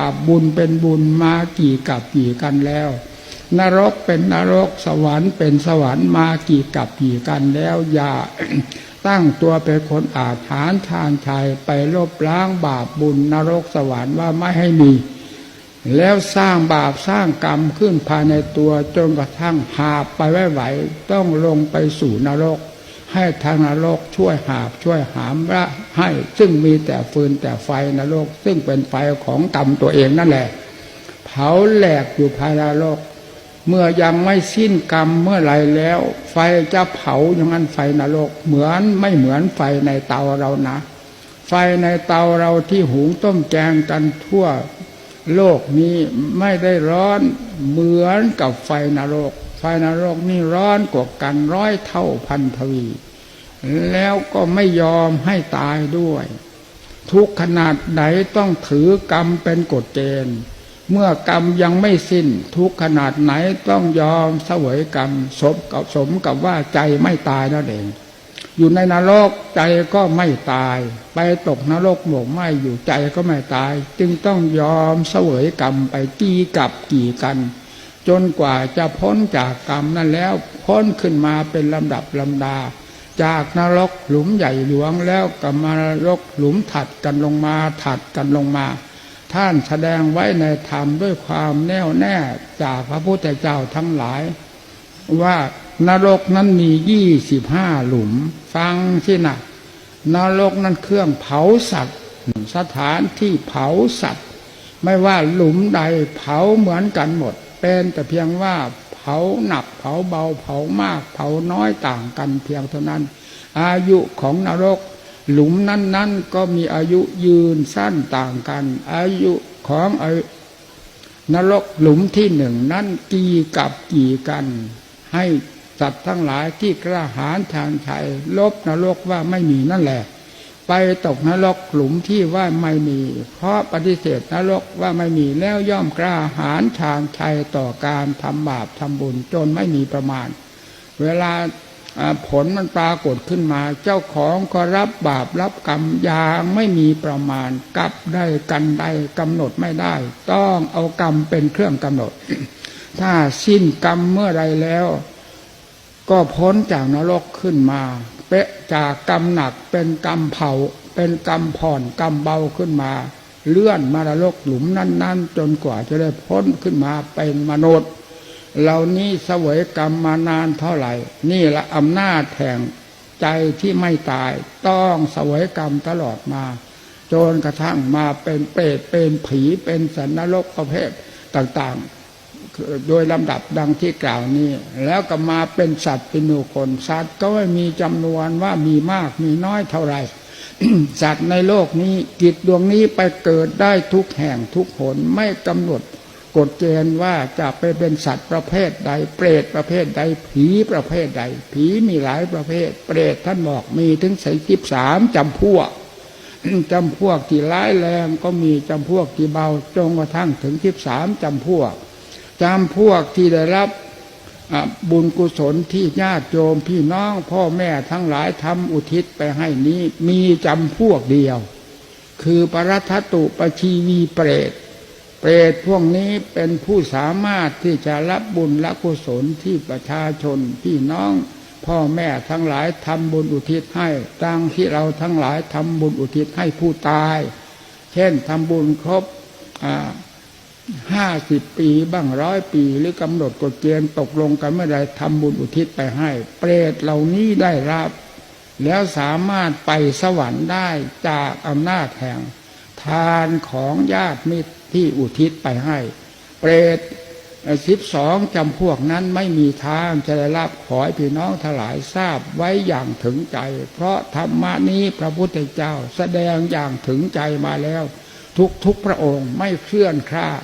าปบุญเป็นบุญมากี่กับกี่กันแล้ว นรกเป็นนรกสวรรค์เป็นสวรรค์มากี่กับกี่กันแล้ว อย่าตั้งตัวเป็นคนอาถรรพ์ทางชัยไปลบล้างบาปบุญนรกสวรรค์ว่าไม่ให้มี แล้วสร้างบาปสร้างกรรมขึ้นภายในตัวจนกระทั่งหาไปไม่ไหวต้องลงไปสู่นรก ให้ทางนรกช่วยหาบช่วยหามละให้ซึ่งมีแต่ฟืนแต่ไฟนรก ซึ่งเป็นไฟของกรรมตัวเองนั่นแหละ เผาแหลกอยู่ภายในนรก เมื่อยังไม่สิ้นกรรมเมื่อไรแล้ว ไฟจะเผาอย่างนั้นไฟนรก เหมือนไม่เหมือนไฟในเตาเรานะ ไฟในเตาเราที่หุงต้มแกงกันทั่วโลกนี้ไม่ได้ร้อนเหมือนกับไฟนรกไฟนรกนี่ร้อนกว่ากันร้อยเท่าพันทวี แล้วก็ไม่ยอมให้ตายด้วย ทุกขนาดไหนต้องถือกรรมเป็นกฎเกณฑ์เมื่อกรรมยังไม่สิ้น ทุกขนาดไหนต้องยอมเสวยกรรมสมกับสมกับว่าใจไม่ตายนั่นเอง อยู่ในนรกใจก็ไม่ตาย ไปตกนรกหมกไหมอยู่ใจก็ไม่ตาย จึงต้องยอมเสวยกรรมไปกี่กับกี่กัน จนกว่าจะพ้นจากกรรมนั้นแล้ว พ้นขึ้นมาเป็นลำดับลำดา จากนรกหลุมใหญ่หลวงแล้วก็มานรกหลุมถัดกันลงมาถัดกันลงมา ท่านแสดงไว้ในธรรมด้วยความแน่วแน่จากพระพุทธเจ้าทั้งหลาย ว่านรกนั้นมียี่สิบห้าหลุม ฟังที่นะนรกนั้นเครื่องเผาสัตว์ สถานที่เผาสัตว์ ไม่ว่าหลุมใดเผาเหมือนกันหมด เป็นแต่เพียงว่า เผาหนักเผาเบาเผามาก เผาน้อยต่างกันเพียงเท่านั้น อายุของนรก หลุมนั้น ๆ ก็มีอายุยืนสั้นต่างกัน อายุของไอ้นรกหลุมที่หนึ่งนั้นกี่กับกี่กัน ให้สัตว์ทั้งหลายที่กระหารทางชัยลบนรกว่าไม่มีนั่นแหละ ไปตกนรกหลุมที่ว่าไม่มี เพราะปฏิเสธนรกว่าไม่มีแล้วย่อมกล้าหารทางชัยต่อการทำบาปทำบุญจนไม่มีประมาณ เวลาอ่าผลมันปรากฏขึ้นมา เจ้าของก็รับบาปรับกรรมอย่างไม่มีประมาณกับได้กันใดกำหนดไม่ได้ ต้องเอากรรมเป็นเครื่องกำหนด ถ้าสิ้นกรรมเมื่อไรแล้ว ก็พ้นจากนรกขึ้นมา เปะจากกรรมหนักเป็นกรรมเผา เป็นกรรมผ่อนกรรมเบาขึ้นมา เลื่อนมานรกหลุมนั้น ๆ จนกว่าจะได้พ้นขึ้นมาเป็นมนุษย์เหล่านี้เสวยกรรมมานานเท่าไหร่ นี่ละอำนาจแห่งใจที่ไม่ตาย ต้องเสวยกรรมตลอดมา จนกระทั่งมาเป็นเปรตเป็นผีเป็นสันนรกประเภทต่างๆ โดยลำดับดังที่กล่าวนี้ แล้วก็มาเป็นสัตว์เป็นหนูคนสัตว์ก็ไม่มีจำนวนว่ามีมากมีน้อยเท่าไหร่สัตว์ในโลกนี้จิตดวงนี้ไปเกิดได้ทุกแห่งทุกหนไม่กำหนดกฎเกณฑ์ว่าจะไปเป็นสัตว์ประเภทใด เปรตประเภทใด ผีประเภทใด ผีมีหลายประเภท เปรตท่านบอกมีถึงสิบสามจำพวกจำพวกที่ร้ายแรงก็มีจำพวกที่เบาจนกระทั่งถึงสิบสามจำพวก จำพวกที่ได้รับบุญกุศลที่ญาติโยมพี่น้องพ่อแม่ทั้งหลายทำอุทิศไปให้นี้มีจำพวกเดียว คือปรัตตุปชีวีเปรต เปรตพวกนี้เป็นผู้สามารถที่จะรับบุญและกุศลที่ประชาชนพี่น้อง พ่อแม่ทั้งหลายทำบุญอุทิศให้ดังที่เราทั้งหลายทำบุญอุทิศให้ผู้ตาย เช่นทำบุญครบ ห้าสิบปีบ้างร้อยปีหรือกำหนดกฎเกณฑ์ตกลงกันเมื่อใดทำบุญอุทิศไปให้ เปรตเหล่านี้ได้รับ แล้วสามารถไปสวรรค์ได้จากอำนาจแห่ง ทานของญาติมิตรที่อุทิศไปให้ เปรตสิบสองจำพวกนั้นไม่มีทางจะได้รับขอให้พี่น้องทลายทราบไว้อย่างถึงใจ เพราะธรรมนี้พระพุทธเจ้าแสดงอย่างถึงใจมาแล้ว ทุกทุกๆพระองค์ไม่เคลื่อนคลาด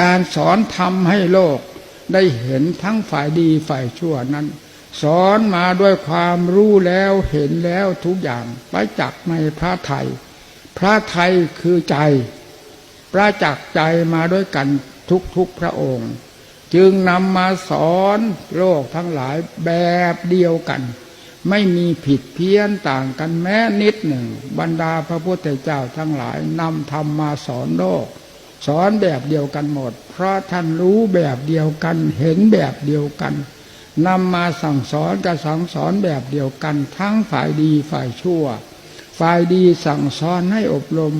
การสอนทำให้โลกได้เห็นทั้งฝ่ายดีฝ่ายชั่วนั้น สอนมาด้วยความรู้แล้วเห็นแล้วทุกอย่างไปจักษ์ในพระไทย พระไทยคือใจ ประจักษ์ใจมาด้วยกันทุกๆพระองค์ จึงนำมาสอนโลกทั้งหลายแบบเดียวกัน ไม่มีผิดเพี้ยนต่างกันแม้นิดหนึ่ง บรรดาพระพุทธเจ้าทั้งหลายนำธรรมมาสอนโลก สอนแบบเดียวกันหมด เพราะท่านรู้แบบเดียวกันเห็นแบบเดียวกันนำมาสั่งสอนกับสั่งสอนแบบเดียวกัน ทั้งฝ่ายดีฝ่ายชั่ว ฝ่ายดีสั่งสอนให้อบรม